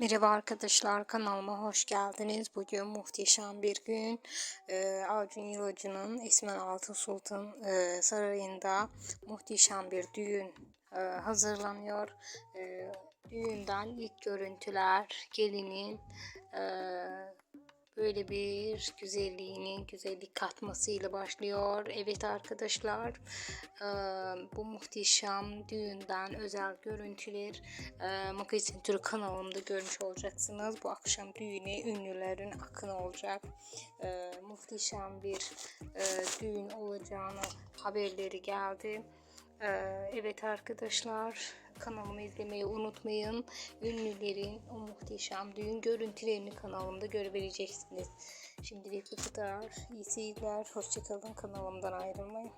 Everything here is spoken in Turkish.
Merhaba arkadaşlar kanalıma hoş geldiniz. Bugün muhteşem bir gün. Ee, Acun Yılacı'nın Esmen Altın Sultan e, Sarayı'nda muhteşem bir düğün e, hazırlanıyor. E, düğünden ilk görüntüler gelinin e, böyle bir güzelliğinin güzellik katmasıyla başlıyor. Evet arkadaşlar bu muhteşem düğünden özel görüntüler Magazin Türk kanalımda görmüş olacaksınız. Bu akşam düğüne ünlülerin akını olacak. Muhteşem bir düğün olacağını haberleri geldi. Ee, Evet arkadaşlar kanalımı izlemeyi unutmayın. Ünlülerin o muhteşem düğün görüntülerini kanalımda görebileceksiniz. Şimdilik bu kadar. İyi seyirler. Hoşçakalın. Kanalımdan ayrılmayın.